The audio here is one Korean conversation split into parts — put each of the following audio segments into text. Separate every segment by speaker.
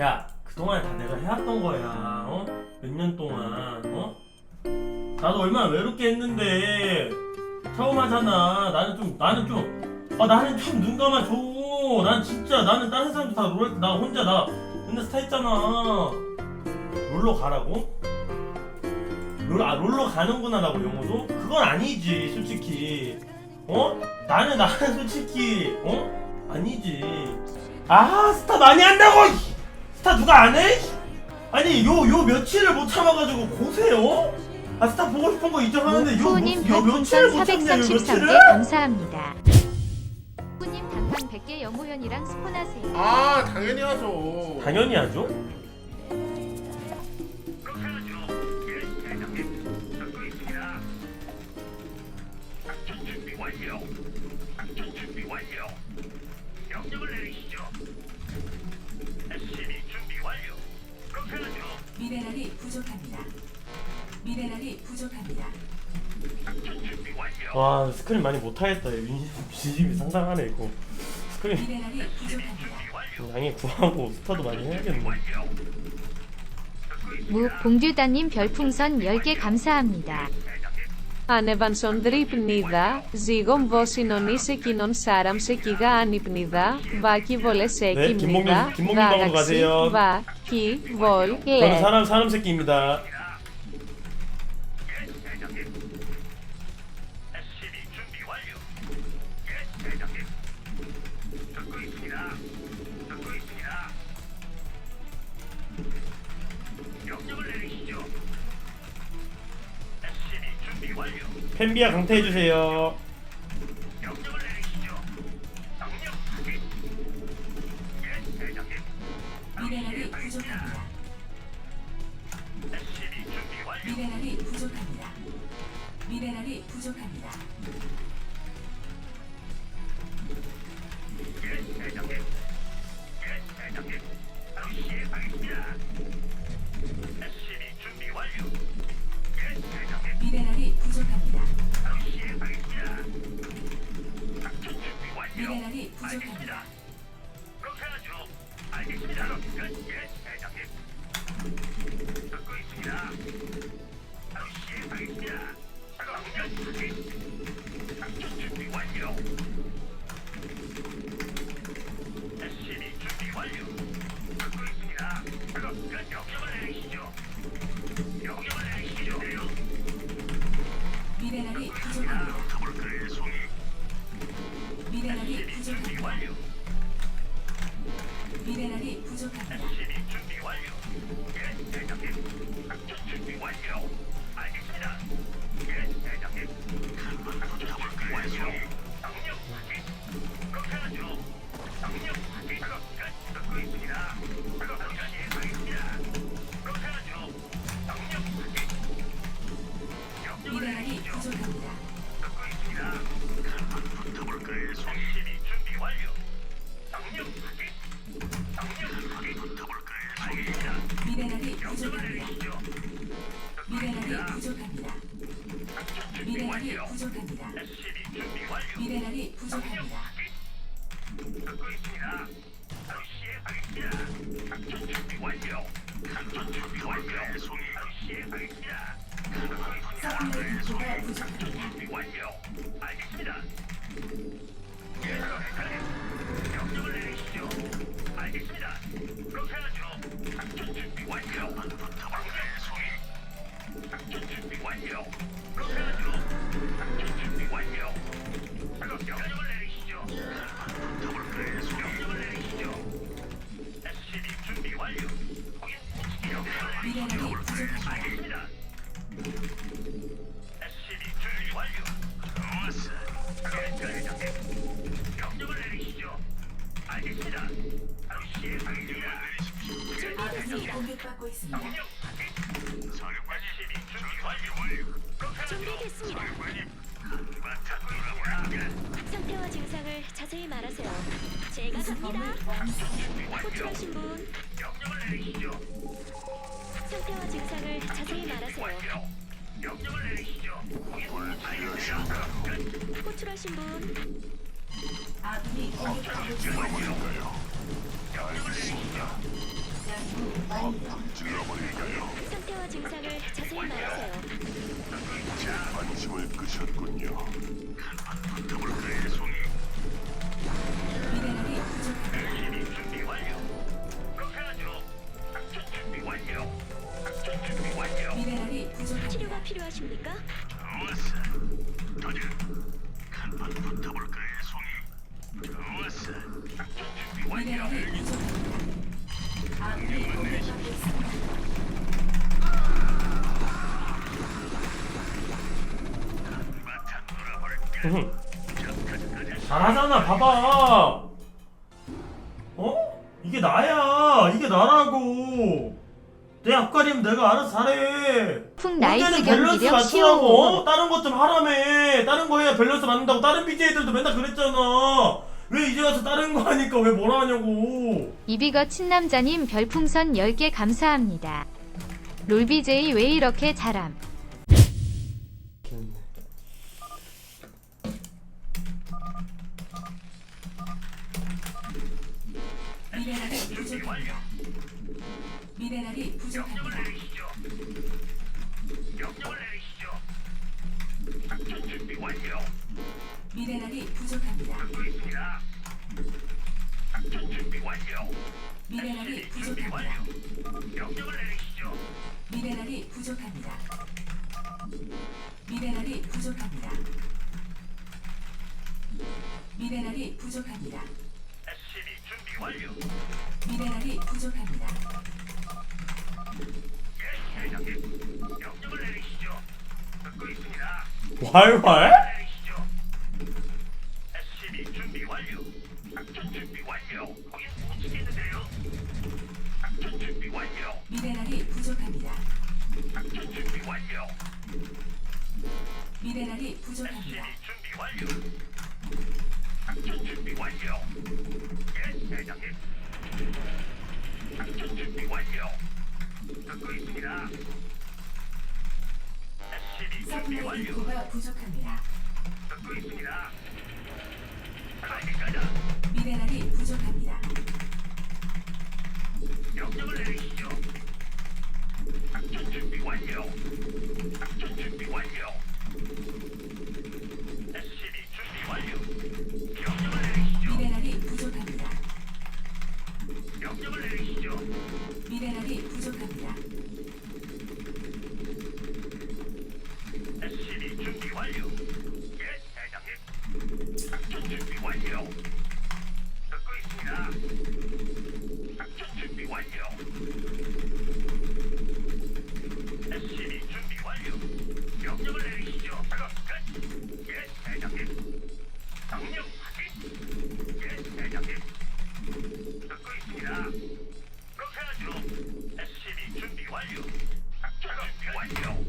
Speaker 1: 야, 그동안 다 내가 해왔던 거야. 어? 몇 년 동안. 어? 나도 얼마나 외롭게 했는데 처음 하잖아. 나는 좀 나는 좀 아, 나는 좀 눈 감아줘. 난 진짜 나는 다른 사람들 다 롤, 나 혼자 나 맨날 스타 했잖아. 롤러 가라고? 롤, 아, 롤러 가는구나, 라고 영어도? 그건 아니지, 솔직히. 어? 나는, 나는 솔직히, 어? 아니지. 아, 스타 많이 한다고! 이! 스타 누가 안 해? 아니, 요, 요 며칠을 못 참아가지고 고세요? 아, 스타 보고 싶은 거 인정하는데, 요,
Speaker 2: 후우님
Speaker 1: 요 며칠을 못 참냐, 요
Speaker 2: 433개
Speaker 1: 며칠을?
Speaker 2: 감사합니다. 후우님 단판 100개 영호연이랑 스폰하세요.
Speaker 3: 아 당연히 하죠.
Speaker 1: 당연히 하죠.
Speaker 4: 준비 완료. 작전 준비 완료. 명령을 내리시
Speaker 5: 미네랄이 부족합니다. 미네랄이 부족합니다.
Speaker 4: 작전 준비 완료.
Speaker 1: 와, 스크린 많이 못하겠다. 민심이 상당하네, 이거. 스크린
Speaker 5: 미네랄이 부족합니다.
Speaker 4: 준비 완료.
Speaker 1: 양이 구하고 스타도 많이 해야겠네.
Speaker 4: 완료.
Speaker 2: 무 봉듀다님 별풍선 10개 감사합니다.
Speaker 6: Άνεβαν σον δρύπνιδα, ζήγον βόσινον εις εκείνον σάραμ σε κιγά ανυπνιδα, βάκι βολες
Speaker 1: Ναι,
Speaker 6: έκυμνιδα,
Speaker 1: 김봉민- 김봉민 방으로
Speaker 6: δάγαξη,
Speaker 1: 가세요.
Speaker 6: βα, κι, βολ,
Speaker 1: 저는
Speaker 6: λε.
Speaker 1: 사람 사람 새끼입니다.
Speaker 4: 완료.
Speaker 1: 펜비아 강퇴해 주세요.
Speaker 5: 공격받고 있습니다.
Speaker 4: 준비.
Speaker 7: 준비됐습니다. 상태와 증상을 자세히 말하세요. 제가 갑니다. 호출하신 분. 상태와 증상을 자세히 말하세요. 호출하신 분
Speaker 5: 아군이 공격받고 있습니다. 완료.
Speaker 7: 상태와 증상을 자세히 말하세요.
Speaker 4: 관심을 끄셨군요.
Speaker 5: 미네랄이
Speaker 4: 완료.
Speaker 5: 미네랄이 부족합니다.
Speaker 7: 치료가 필요하십니까?
Speaker 5: 부족
Speaker 1: 잘하잖아 봐봐 어? 이게 나야 이게 나라고 내 앞가림 내가 알아서 잘해
Speaker 2: 풍
Speaker 1: 언제는 밸런스
Speaker 2: 경기력
Speaker 1: 맞추라고 어?
Speaker 2: 15.
Speaker 1: 다른 것 좀 하라며 다른 거 해야 밸런스 맞는다고 다른 BJ들도 맨날 그랬잖아 왜 이제 와서 다른 거 하니까 왜 뭐라 하냐고
Speaker 2: 이비거 친남자님 별풍선 10개 감사합니다. 롤비제이 왜 이렇게 잘함?
Speaker 5: 미네랄이 부족합니다. 미네랄이 부족합니다.
Speaker 4: 내리시죠. 명령을 내리시죠. 작전 준비 완료.
Speaker 5: 미네랄이 부족합니다.
Speaker 4: 듣고 있습니다. 작전 준비 완료.
Speaker 5: 미네랄이
Speaker 4: 준비
Speaker 5: 부족합니다.
Speaker 4: 완료. 명령을 내리시죠.
Speaker 5: 미네랄이 부족합니다. 미네랄이 부족합니다. 미네랄이 부족합니다.
Speaker 4: 완료.
Speaker 5: 미네랄이 부족합니다.
Speaker 4: 예, 대장님. 명령을 내리시죠. 듣고 있습니다.
Speaker 1: 왈왈?
Speaker 4: 완료. 작전 완료.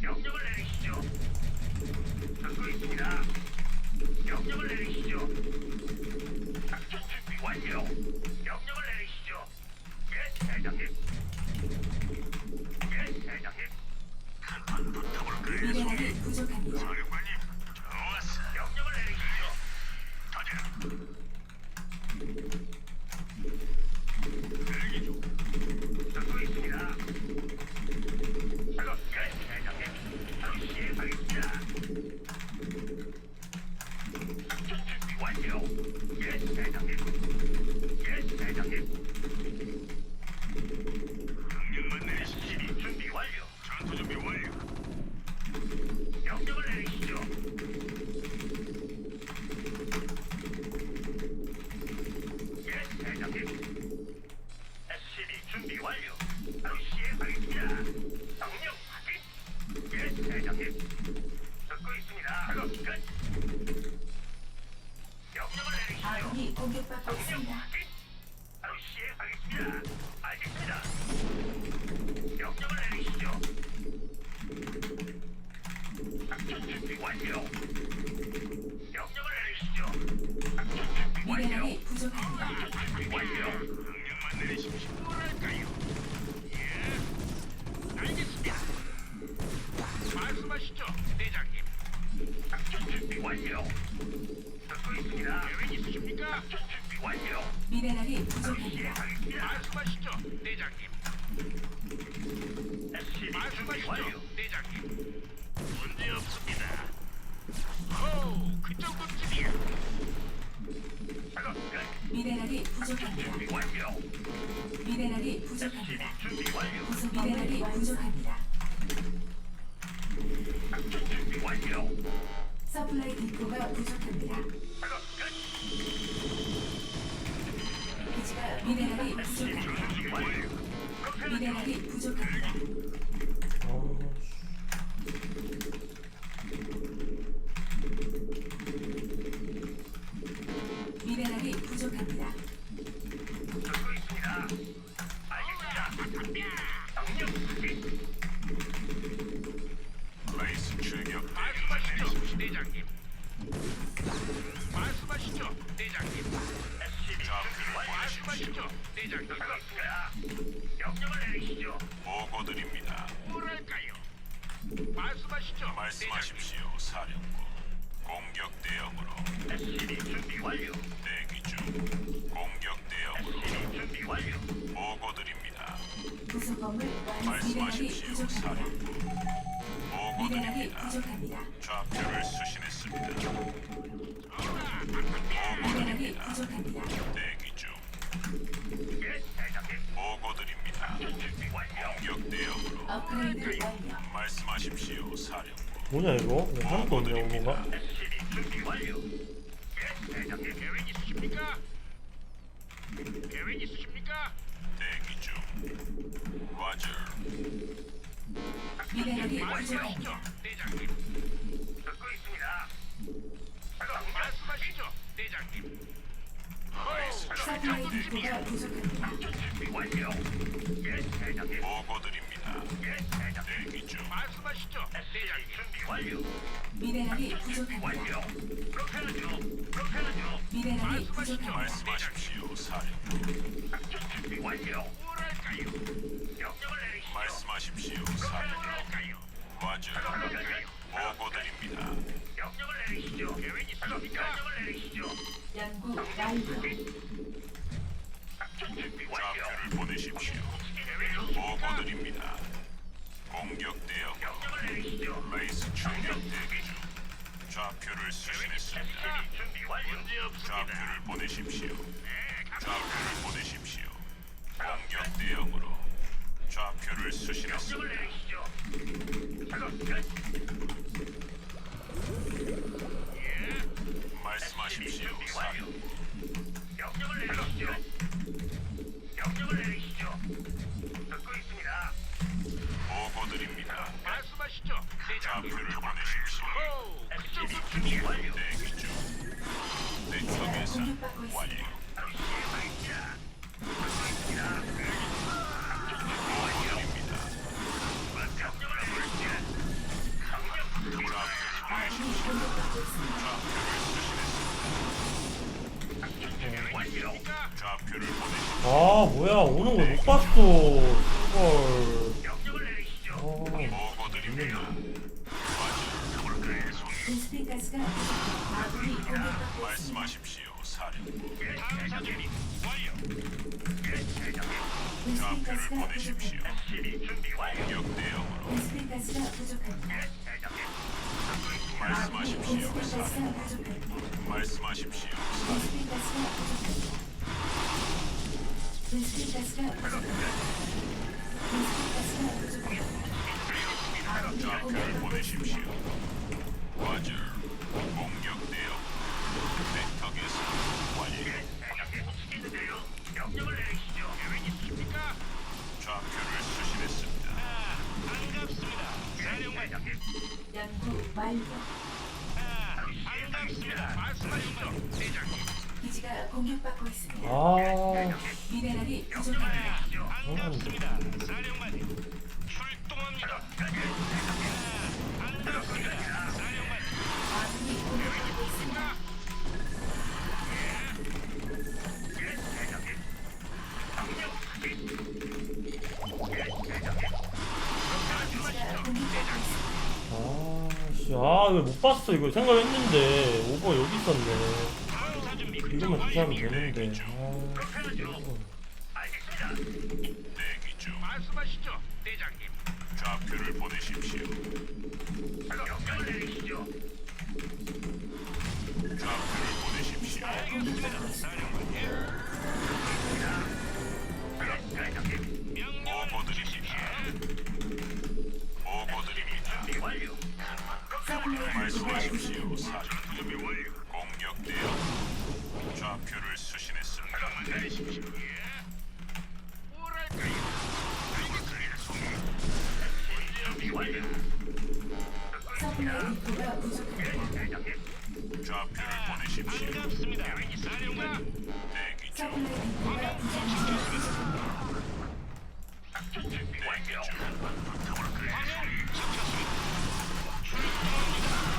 Speaker 4: 명령을 내리시죠. 듣고 있습니다. 명령을 내리시죠. 작전 준비 완료. 명령을 내리시죠. 예, 대장님. 예, 대장님. 한판 붙어볼까요?
Speaker 5: 미네랄이 부족합니다. 미네랄이 부족합니다.
Speaker 1: 어,
Speaker 5: 미 구성 완
Speaker 8: 말씀하십시오,
Speaker 5: 부족합니다.
Speaker 8: 사령부.
Speaker 5: 미네랄이
Speaker 8: 보고드립니다.
Speaker 5: 부족합니다.
Speaker 8: 좌표를 수신했습니다.
Speaker 5: 미네랄이
Speaker 8: 보고드립니다.
Speaker 5: 부족합니다.
Speaker 8: 대기 중.
Speaker 4: 예, 대장님.
Speaker 8: 보고드립니다.
Speaker 4: 준비 완료.
Speaker 8: 공격 대응으로
Speaker 5: 업그레이드 완료.
Speaker 8: 말씀하십시오, 사령부.
Speaker 1: 뭐냐 이거? 이거 하나도 없네 뭔가?
Speaker 4: 예. 계획 있으십니까? 계획 있으십니까?
Speaker 5: 미네랄이 부족합니다.
Speaker 4: 대장님. 듣고 있습니다. 작업 말씀하시죠, 대장님.
Speaker 5: 서플라이 디포가 부족합니다.
Speaker 4: 준비 완료. 예, 대장님. 말씀하시죠. 준비 완료.
Speaker 5: 미네랄이 부족합니다.
Speaker 4: 완료. 그렇게 하죠.
Speaker 5: 미네랄이 부족합니다.
Speaker 8: 말씀하십시오, 사령부.
Speaker 4: 작전 준비 완료. 뭐랄까요? 명령을 내리시죠.
Speaker 8: 말씀하십시오, 사령부.
Speaker 4: 그럴까요?
Speaker 8: 보고드립니다.
Speaker 4: 명령을 내리시죠. 계획 있으십니까? 명령을 내리시죠.
Speaker 5: 연구 완료.
Speaker 4: 작전 준비 완료.
Speaker 8: 좌표를 보내십시오. 보고드립니다. 공격
Speaker 4: 내리시죠.
Speaker 8: 레이스 출격 대기 중. 좌표를 수신했습니다. 좌표를 보내십시오. 좌표를 보내십시오. 공격 대응으로 좌표를 수신했습니다. 말씀하십시오. 사령부.
Speaker 4: 명령을 내리시죠. 명령을 내리시죠.
Speaker 8: 보고드립니다.
Speaker 4: 말씀하시죠.
Speaker 8: 좌표를 보내십시오.
Speaker 4: 오, 그쪽 준비 완료.
Speaker 8: 대기 중. 네트워크 계산
Speaker 5: 공격받고 있습니다.
Speaker 8: 완료.
Speaker 5: 아군이 공격받고 있습니다.
Speaker 4: 준비 완료.
Speaker 8: 좌표를 보내십시오.
Speaker 1: 아 뭐야 오는 걸 못 봤어.
Speaker 4: 사령관님.
Speaker 5: 연구 완료.
Speaker 4: 반갑습니다. 말씀하시죠. 대장님.
Speaker 5: 기지가 공격받고 있습니다.
Speaker 1: 아
Speaker 5: 미네랄이 부족합니다.
Speaker 4: 반갑습니다. 사령관님. 출동합니다.
Speaker 1: 아씨 아왜 못 봤어 이거 생각했는데 오버 여기 있었네. 이러면. 주사하면 되는데. 아,
Speaker 4: 알겠습니다. 대장님.
Speaker 8: 좌표를 보내십시오.
Speaker 4: 명령을 내리시죠.
Speaker 8: 좌표를 보내십시오. 보고 말씀하십시오. 사령부 공격 대응. 좌표를 수신했습니다.
Speaker 4: 내리십시오. 예. 뭐랄까요? 알겠습니다, 송이. 준비 완료.
Speaker 5: 서플라이 인프가 부족합니다.
Speaker 4: 대장님.
Speaker 8: 좌표를 보내십시오.
Speaker 4: 반갑습니다. 사령관.
Speaker 8: 대기 중.
Speaker 5: 서플라이 인프가 부족합니다.
Speaker 4: 작전 준비 완료.
Speaker 8: Oh, my God.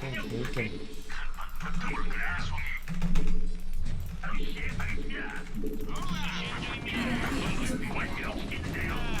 Speaker 4: 그의 송이. 바로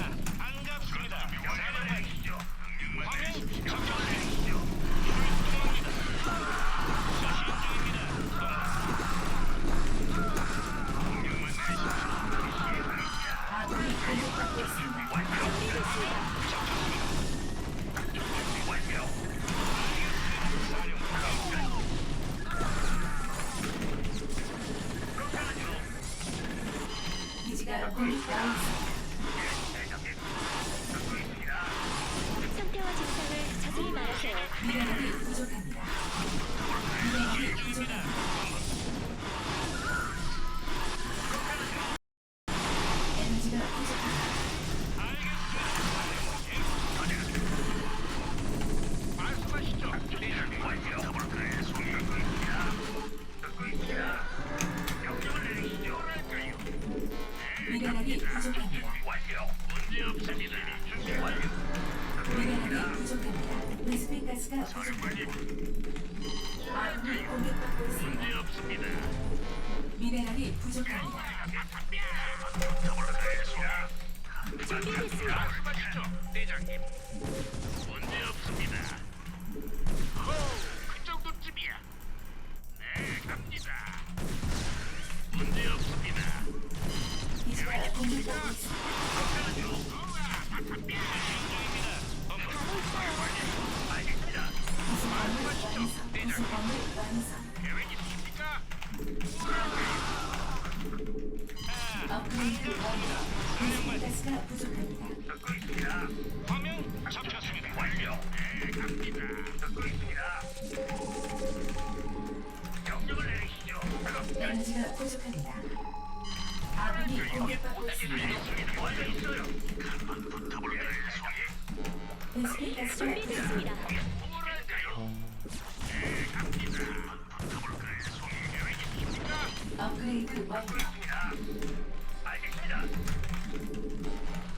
Speaker 4: 완료.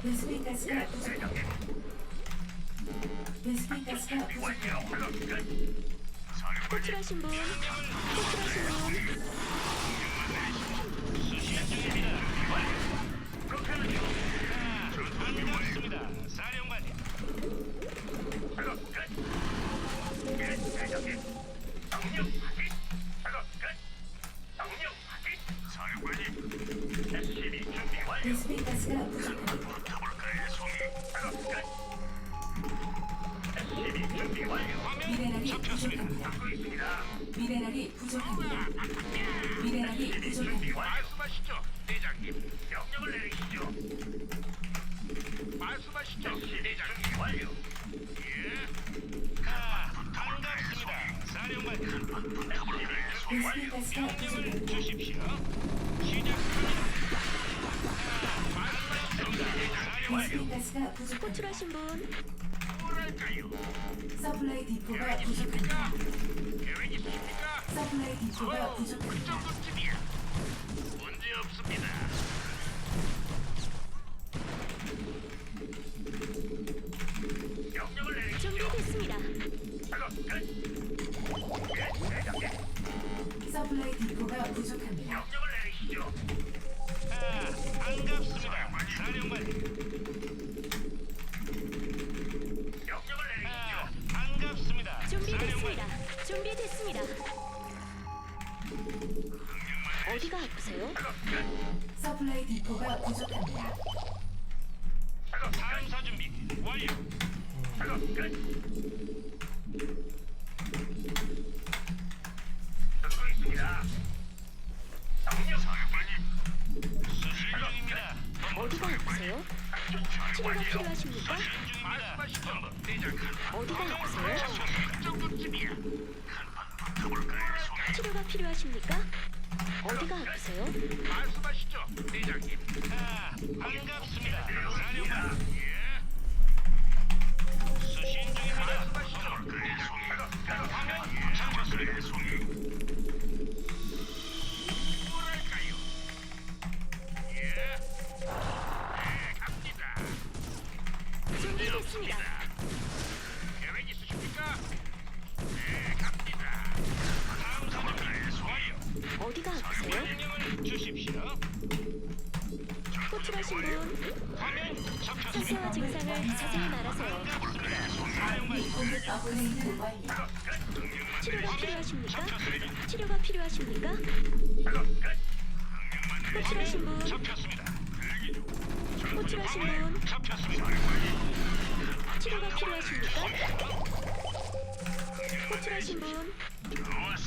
Speaker 5: 있습니다.
Speaker 4: 알겠습니다.
Speaker 7: 호출하신 분, 호출하신 분,
Speaker 5: 미네랄이 부족합니다. 미네랄이 부족합니다. 미네랄이 부족합니다.
Speaker 4: 말씀하시죠, 대장님. 명령을 내리시죠. 말씀하시죠, 대장님. 완료. 예. 아, 반갑습니다, 사령관님.
Speaker 5: 베스핀 가스가 부족합니다.
Speaker 4: 주십시오. 시작합니다. 대장님.
Speaker 5: 베스핀 가스가 부족합니다.
Speaker 7: 호출하신 분?
Speaker 5: 서플라이 디포가 부족합니다.
Speaker 4: 계획 있으십니까?
Speaker 5: 서플라이 디포가
Speaker 4: 그
Speaker 5: 부족합니다.
Speaker 4: 정도쯤이야. 문제 없습니다. 명령을 내리시죠.
Speaker 7: 준비됐습니다.
Speaker 4: 작업 끝.
Speaker 7: 치료가 필요하십니까? 어디가 아프세요?
Speaker 4: 말씀하시죠, 대장님. 아, 반갑습니다. 사령관. 예. 수신 중입니다. 말씀하시죠, 그래, 송이. 하면 잡혔습니다,
Speaker 7: 호출하신 분. 상태와 증상을 자세히 말하세요.
Speaker 5: 업그레이드 완료.
Speaker 7: 치료가 필요하십니까? 치료가 필요하십니까? 호출하신 분. 호출하신 분. 치료가 필요하십니까? 호출하신
Speaker 4: 분수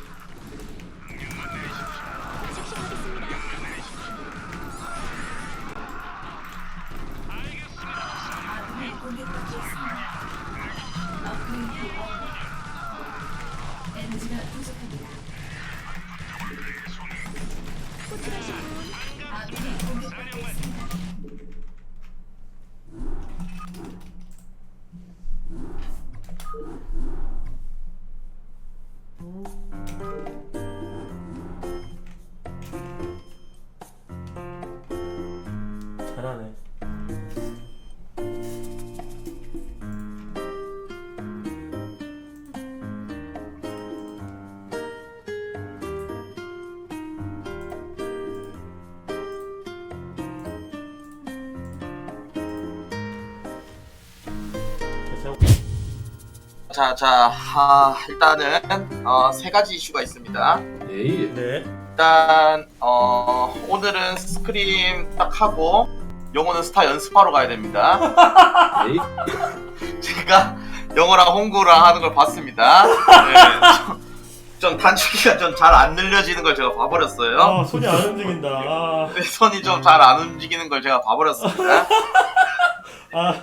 Speaker 7: 자, 자, 하,
Speaker 9: 일단은 어, 세 가지 이슈가 있습니다.
Speaker 1: 네.
Speaker 9: 일단 어, 오늘은 스크림 딱 하고 영어는 스타 연습하러 가야 됩니다. 제가 영어랑 홍구랑 하는 걸 봤습니다. 네, 좀, 좀 단축키가 좀 잘 안 늘려지는 걸 제가 봐버렸어요.
Speaker 1: 아 손이 안 움직인다. 아,
Speaker 9: 네, 손이 좀 잘 안 움직이는 걸 제가 봐버렸습니다.
Speaker 1: 아,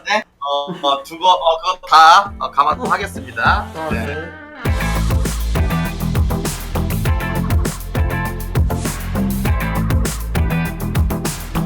Speaker 9: 어, 어, 두고 어, 그거 다 어, 감안하겠습니다.
Speaker 1: 네.